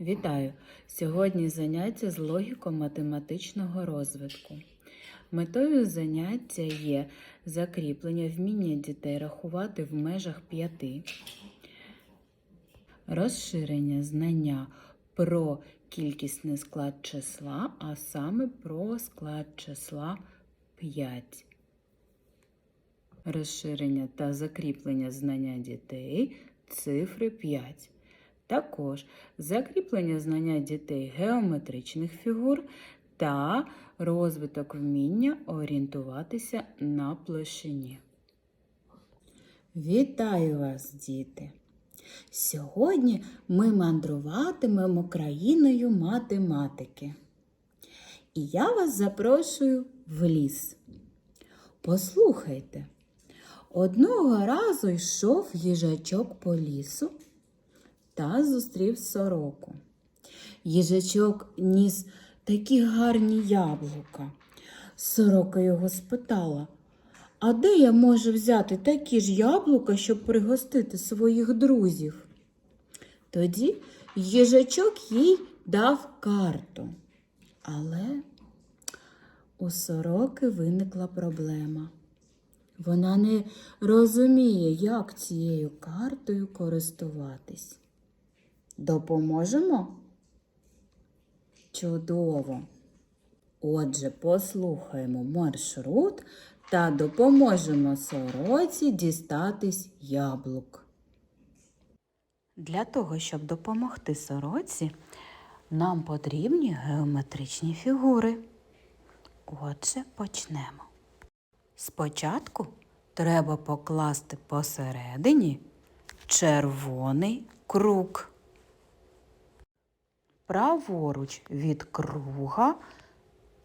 Вітаю! Сьогодні заняття з логіко-математичного розвитку. Метою заняття є закріплення вміння дітей рахувати в межах п'яти, розширення знання про кількісний склад числа, а саме про склад числа 5. Розширення та закріплення знання дітей цифри 5. Також закріплення знання дітей геометричних фігур та розвиток вміння орієнтуватися на площині. Вітаю вас, діти! Сьогодні ми мандруватимемо країною математики. І я вас запрошую в ліс. Послухайте, одного разу йшов їжачок по лісу та зустрів сороку. Їжачок ніс такі гарні яблука. Сорока його спитала, а де я можу взяти такі ж яблука, щоб пригостити своїх друзів? Тоді їжачок їй дав карту. Але у сороки виникла проблема. Вона не розуміє, як цією картою користуватись. Допоможемо? Чудово. Отже, послухаємо маршрут та допоможемо сороці дістатись яблук. Для того, щоб допомогти сороці, нам потрібні геометричні фігури. Отже, почнемо. Спочатку треба покласти посередині червоний круг. Праворуч від круга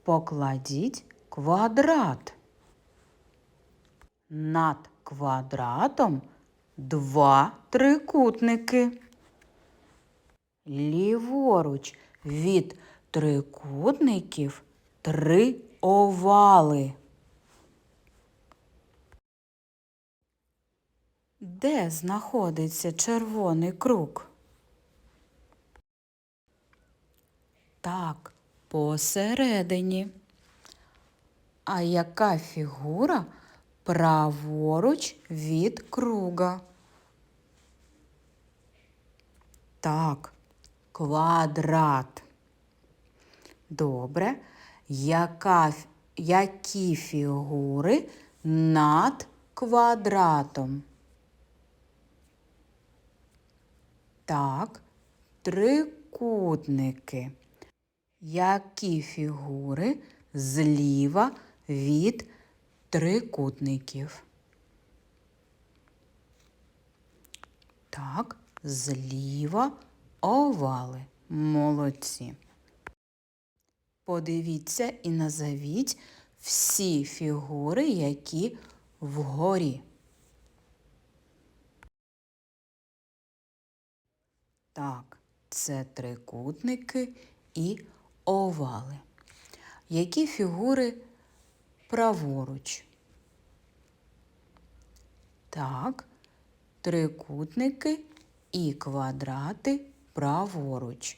покладіть квадрат. Над квадратом два трикутники. Ліворуч від трикутників три овали. Де знаходиться червоний круг? Так, посередині. А яка фігура праворуч від круга? Так, квадрат. Добре. Яка, які фігури над квадратом? Так, трикутники. Які фігури зліва від трикутників? Так, зліва овали. Молодці. Подивіться і назовіть всі фігури, які вгорі. Так, це трикутники і овали. Які фігури праворуч? Так, трикутники і квадрати праворуч.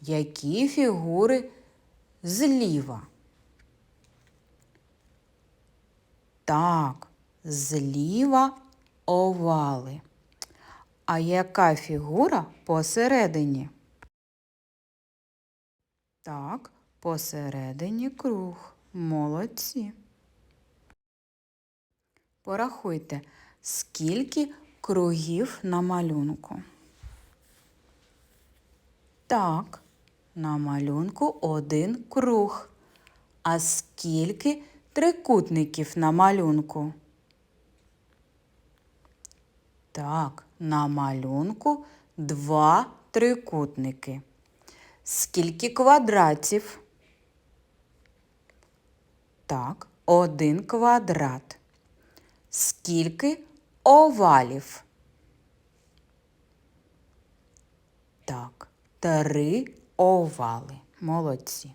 Які фігури зліва? Так, зліва овали. А яка фігура посередині? Так, посередині круг. Молодці. Порахуйте, скільки кругів на малюнку. Так, на малюнку один круг. А скільки трикутників на малюнку? Так, на малюнку два трикутники. Скільки квадратів? Так, один квадрат. Скільки овалів? Так, три овали. Молодці.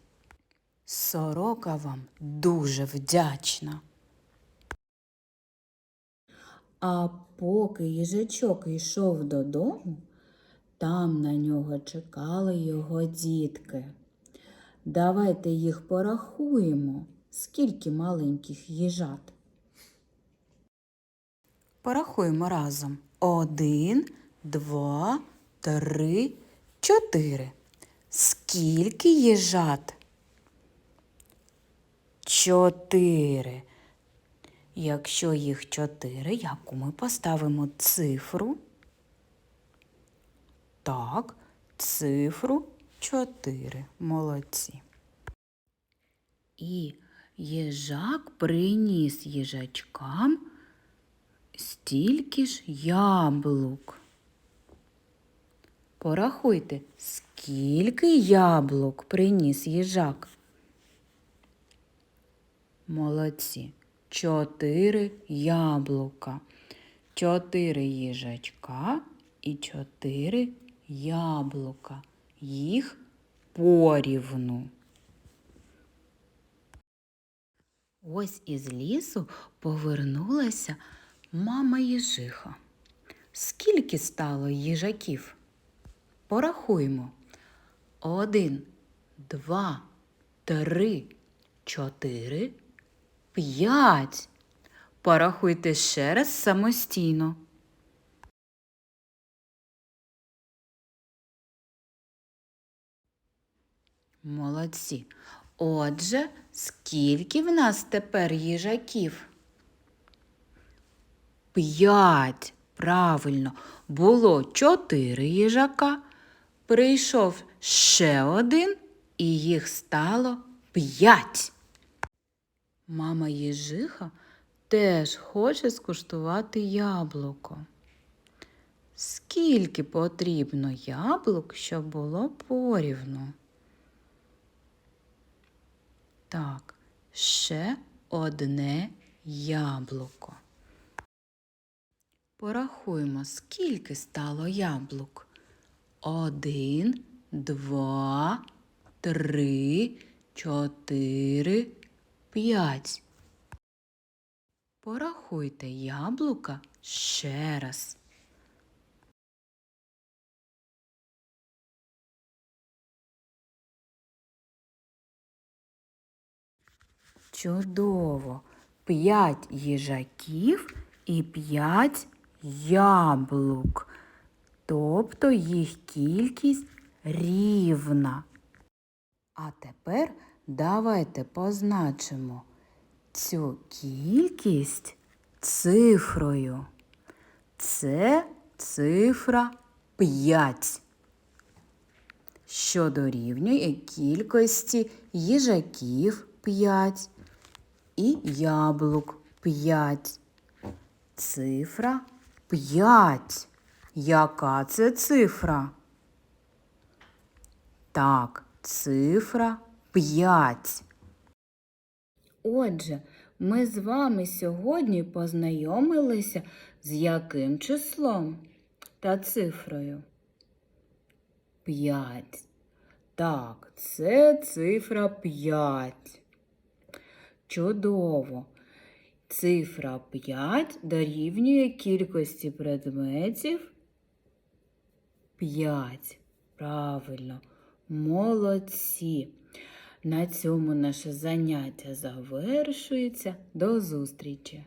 Сорока вам дуже вдячна. А поки їжачок йшов додому, Там на нього чекали його дітки. Давайте їх порахуємо. Скільки маленьких їжат? Порахуємо разом. Один, два, три, чотири. Скільки їжат? Чотири. Якщо їх чотири, яку ми поставимо цифру? Так, цифру чотири. Молодці. І їжак приніс їжачкам стільки ж яблук. Порахуйте, скільки яблук приніс їжак. Молодці. Чотири яблука. Чотири їжачка і чотири яблука. Їх порівну. Ось із лісу повернулася мама їжиха. Скільки стало їжаків? Порахуємо. Один, два, три, чотири, п'ять. Порахуйте ще раз самостійно. Молодці. Отже, скільки в нас тепер їжаків? П'ять. Правильно, було чотири їжака. Прийшов ще один, і їх стало п'ять. Мама їжиха теж хоче скуштувати яблуко. Скільки потрібно яблук, щоб було порівну? Так, ще одне яблуко. Порахуємо, скільки стало яблук. Один, два, три, чотири, п'ять. Порахуйте яблука ще раз. Чудово! П'ять їжаків і п'ять яблук. Тобто їх кількість рівна. А тепер давайте позначимо цю кількість цифрою. Це цифра 5, що дорівнює кількості їжаків 5 і яблук 5. Цифра 5. Яка це цифра? Так, цифра 5. Отже, ми з вами сьогодні познайомилися з яким числом та цифрою? 5. Так, це цифра 5. Чудово. Цифра 5 дорівнює кількості предметів 5. Правильно, молодці. На цьому наше заняття завершується. До зустрічі!